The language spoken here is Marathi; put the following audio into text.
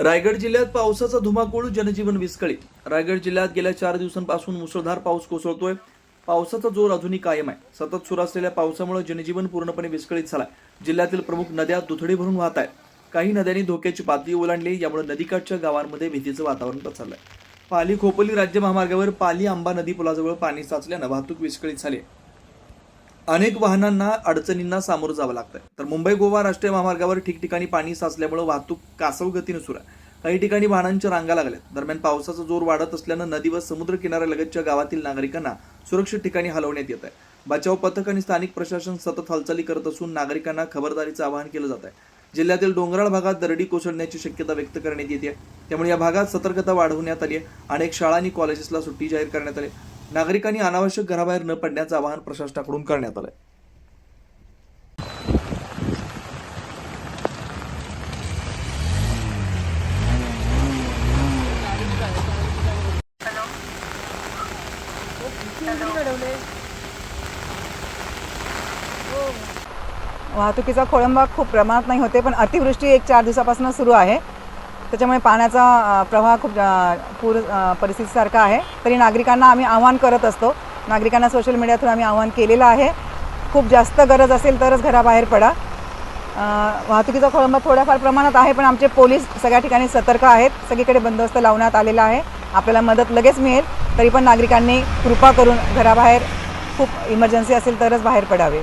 रायगड जिल्ह्यात पावसाचा धुमाकूळ जनजीवन विस्कळीत. रायगड जिल्ह्यात गेल्या चार दिवसांपासून मुसळधार पाऊस कोसळतोय. पावसाचा जोर अजूनही कायम आहे. सतत सुरू असलेल्या पावसामुळे जनजीवन पूर्णपणे विस्कळीत झालाय. जिल्ह्यातील प्रमुख नद्या दुथडी भरून वाहत आहेत. काही नद्यांनी धोक्याची पातळी ओलांडली यामुळे नदीकाठच्या गावांमध्ये भीतीचं वातावरण पसरलंय. पाली खोपोली राज्य महामार्गावर पाली आंबा नदी पुलाजवळ पाणी साचल्यानं वाहतूक विस्कळीत झाली आहे. अनेक वाहनांना अडचणींना सामोरं जावं लागतंय. तर मुंबई गोवा राष्ट्रीय महामार्गावर ठिकठिकाणी पाणी साचल्यामुळे वाहतूक कासव गतीने सुरू आहे. काही ठिकाणी वाहनांच्या रांगा लागल्यात. दरम्यान पावसाचा जोर वाढत असल्यानं नदी व समुद्र किनाऱ्यालगतच्या गावातील नागरिकांना सुरक्षित ठिकाणी हलवण्यात येत आहे. बचाव पथक आणि स्थानिक प्रशासन सतत हालचाली करत असून नागरिकांना खबरदारीचं आवाहन केलं जात आहे. जिल्ह्यातील डोंगराळ भागात दरडी कोसळण्याची शक्यता व्यक्त करण्यात येते. त्यामुळे या भागात सतर्कता वाढवण्यात आली आहे. अनेक शाळा आणि कॉलेजेसला सुट्टी जाहीर करण्यात आली नागरिकांनी अनावश्यक घराबाहेर न पडण्याचं आवाहन प्रशासनाकडून करण्यात आलंय. वाहतुकीचा खोळंबा खूप प्रमाणात नाही होते पण अतिवृष्टी एक चार दिवसापासून सुरू आहे. त्याच्यामुळे पाण्याचा प्रवाह खूप पूर परिस्थितीसारखा आहे. तरी नागरिकांना आम्ही आवाहन करत असतो. नागरिकांना सोशल मीडिया थ्रू आम्ही आवाहन केलेलं आहे. खूप जास्त गरज असेल तरच घराबाहेर पडा. वाहतुकीचा खोळंबा थोड्याफार प्रमाणात आहे पण आमचे पोलीस सगळ्या ठिकाणी सतर्क आहेत. सगळीकडे बंदोबस्त लावण्यात आलेला आहे. आपल्याला मदत लगेच मिळेल. तरी पण नागरिकांनी कृपा करून घराबाहेर खूप इमर्जन्सी असेल तरच बाहेर पडावे.